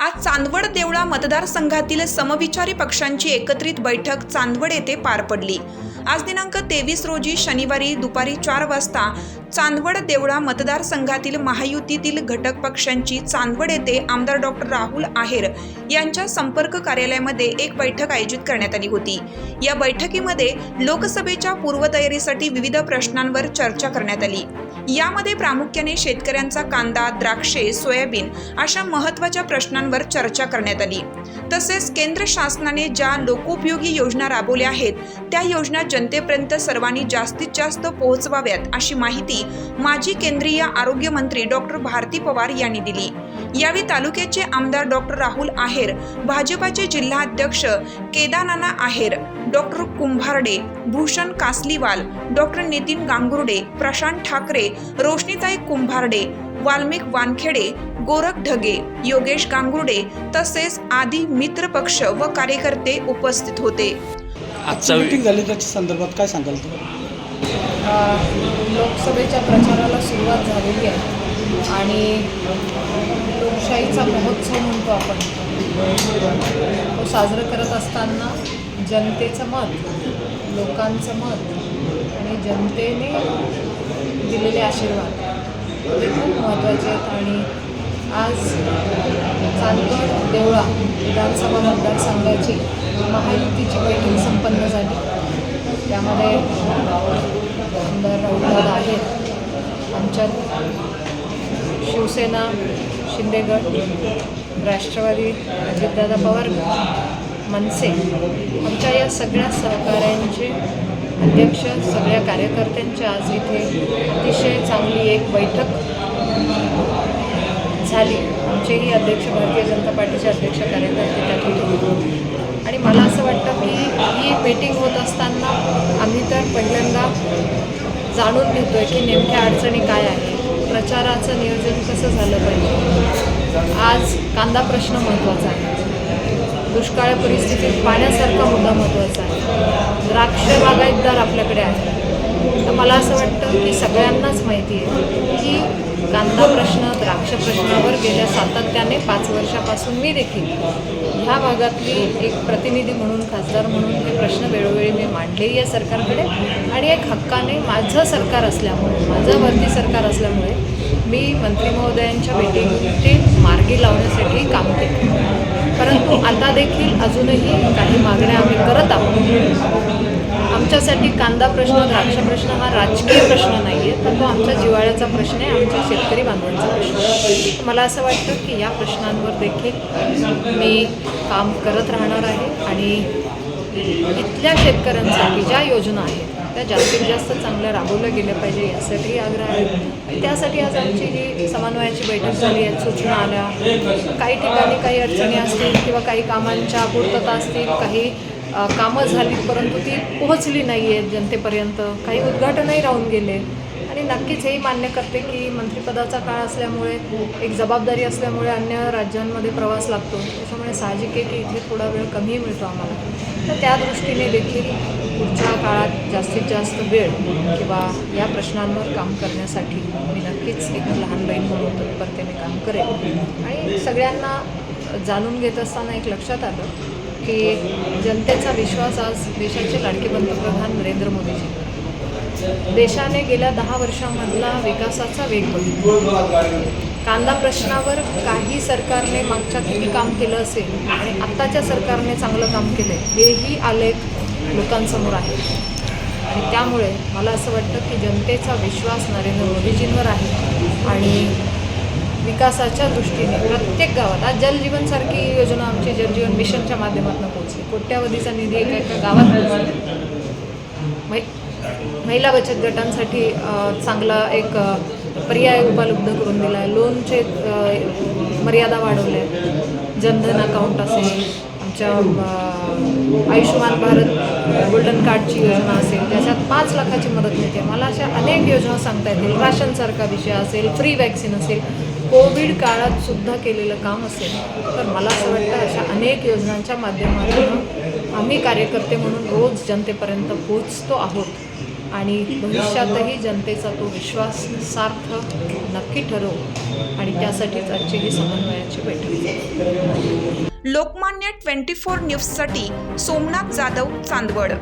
आज चांदवड देवळा मतदारसंघातील समविचारी पक्षांची एकत्रित बैठक चांदवड येथे पार पडली. आज दिनांक तेवीस रोजी शनिवारी दुपारी चार वाजता चांदवड देवळा मतदारसंघातील महायुतीतील घटक पक्षांची चांदवड येथे आमदार डॉक्टर राहुल आहेर यांच्या संपर्क कार्यालयामध्ये एक बैठक आयोजित करण्यात आली होती. या बैठकीमध्ये लोकसभेच्या पूर्वतयारीसाठी विविध प्रश्नांवर चर्चा करण्यात आली. यामध्ये प्रामुख्याने शेतकऱ्यांचा कांदा द्राक्षे सोयाबीन अशा महत्त्वाच्या प्रश्नांवर चर्चा करण्यात आली. तसेच केंद्र शासनाने ज्या लोकोपयोगी योजना राबवल्या आहेत त्या योजना जनतेपर्यंत सर्वांनी जास्तीत जास्त पोहोचवाव्यात अशी माहिती माजी केंद्रीय आरोग्य मंत्री डॉक्टर भारती पवार यांनी दिली. यावेळी तालुक्याचे आमदार डॉक्टर राहुल आहेर भाजपाचे जिल्हाध्यक्ष केदारनाना आहेर डॉक्टर कुंभारडे भूषण कासलीवाल डॉक्टर नितीन गांगुर्डे प्रशांत ठाकरे रोशनीताई कुंभारडे वाल्मिक वानखेडे गोरख ढगे योगेश गांगुर्डे तसेच आदी मित्र पक्ष व कार्यकर्ते उपस्थित होते. आजचा मीटिंग झाली त्याच्या संदर्भात काय सांगाल तुम्ही? लोकसभेच्या प्रचाराला सुरुवात झालेली आहे. आणि लोकशाहीचा महोत्सव म्हणतो आपण. तो साजरं करत असताना जनतेचं मत लोकांचं मत आणि जनतेने दिलेले आशीर्वाद हे खूप महत्त्वाचे आहेत. आणि आज चांदगड देवळा विधानसभा मतदारसंघाची महायुतीची बैठक संपन्न झाली. त्यामध्ये आमदार राहुलदादा आहेत आमच्यात शिवसेना शिंदेगड राष्ट्रवादी अजितदादा पवार मनसे आमच्या या सगळ्या सहकाऱ्यांचे अध्यक्ष सगळ्या कार्यकर्त्यांच्या आज इथे अतिशय चांगली एक बैठक झाली. आमचेही अध्यक्ष भारतीय जनता पार्टीचे अध्यक्ष कार्यकर्ते त्यात मला असं वाटतं की ही मीटिंग होत असताना आम्ही तर पहिल्यांदा जाणून घेतो आहे की नेमक्या अडचणी काय आहे प्रचाराचं नियोजन कसं झालं पाहिजे? आज कांदा प्रश्न महत्त्वाचा आहे. दुष्काळ परिस्थितीत पाण्यासारखा मुद्दा महत्त्वाचा आहे. द्राक्ष बागायतदार आपल्याकडे आहे तर मला असं वाटतं की सगळ्यांनाच माहिती आहे की कांदा प्रश्न द्राक्ष प्रश्नावर गेल्या सातत्याने पाच वर्षापासून मी देखील ह्या भागातली एक प्रतिनिधी म्हणून खासदार म्हणून हे प्रश्न वेळोवेळी मी मांडलेही आहे सरकारकडे. आणि एक हक्काने माझं सरकार असल्यामुळे माझं वरती सरकार असल्यामुळे मी मंत्री महोदयांच्या भेटी मार्गी लावण्यासाठी काम केलं. परंतु आता देखील अजूनही काही मागण्या आम्ही करत आहोत. आमच्यासाठी कांदा प्रश्न द्राक्ष प्रश्न हा राजकीय प्रश्न नाही आहे तर तो आमच्या जिवाळ्याचा प्रश्न आहे आमच्या शेतकरी बांधवांचा प्रश्न आहे. मला असं वाटतं की या प्रश्नांवर देखील मी काम करत राहणार आहे आणि इथल्या शेतकऱ्यांसाठी ज्या योजना आहेत त्या जास्तीत जास्त चांगल्या राबवल्या गेल्या पाहिजे यासाठी आग्रह आहे. त्यासाठी आज आमची जी समन्वयाची बैठक झाली आहे सूचना आल्या. काही ठिकाणी काही अडचणी असतील किंवा काही कामांच्या पूर्तता असतील काही कामं झाली परंतु ती पोहोचली नाही आहेत जनतेपर्यंत. काही उद्घाटनही राहून गेले. आणि नक्कीच हेही मान्य करते की मंत्रिपदाचा काळ असल्यामुळे एक जबाबदारी असल्यामुळे अन्य राज्यांमध्ये प्रवास लागतो. त्याच्यामुळे साहजिक आहे की इथे थोडा वेळ कमी मिळतो आम्हाला. तर त्या दृष्टीने देखील पुढच्या काळात जास्तीत जास्त वेळ किंवा या प्रश्नांवर काम करण्यासाठी मी नक्कीच एक लहान बहीण म्हणून तत्परतेने काम करेन. आणि सगळ्यांना जाणून घेत असताना एक लक्षात आलं की जनतेचा विश्वास आज देशाचे लाडके पंतप्रधान नरेंद्र मोदीजी. देशाने गेल्या दहा वर्षामधला विकासाचा वेग बघितला. कांदा प्रश्नावर काही सरकारने मागच्या किती काम केलं असेल आणि आत्ताच्या सरकारने चांगलं काम केलं हेही आलेख लोकांसमोर आहे. आणि त्यामुळे मला असं वाटतं की जनतेचा विश्वास नरेंद्र मोदीजींवर आहे आणि विकासाच्या दृष्टीने प्रत्येक गावात आज जलजीवनसारखी योजना आमची जलजीवन मिशनच्या माध्यमातून पोहोचली. कोट्यावधीचा निधी एका एका गावात पोहोचला. मै- महिला बचत गटांसाठी चांगला एक पर्याय उपलब्ध करून दिला आहे लोनचे मर्यादा वाढवल्या. आहेत जनधन अकाउंट असेल आमच्या आयुष्यमान भारत गोल्डन कार्डची योजना असेल त्याच्यात पाच लाखाची मदत मिळते. मला अशा अनेक योजना सांगता येतील. राशनसारखा विषय असेल फ्री वॅक्सिन असेल कोविड काळात सुद्धा केलेलं काम असेल तर मला असं वाटतं अशा अनेक योजनांच्या माध्यमातून आम्ही कार्यकर्ते म्हणून रोज जनतेपर्यंत पोचतो आहोत. आणि भविष्यातही जनतेचा तो विश्वास सार्थ नक्की ठरवू आणि त्यासाठीच आजची ही समन्वयाची बैठक लोकमान्य ट्वेंटी फोर न्यूजसाठी सोमनाथ जाधव चांदवड.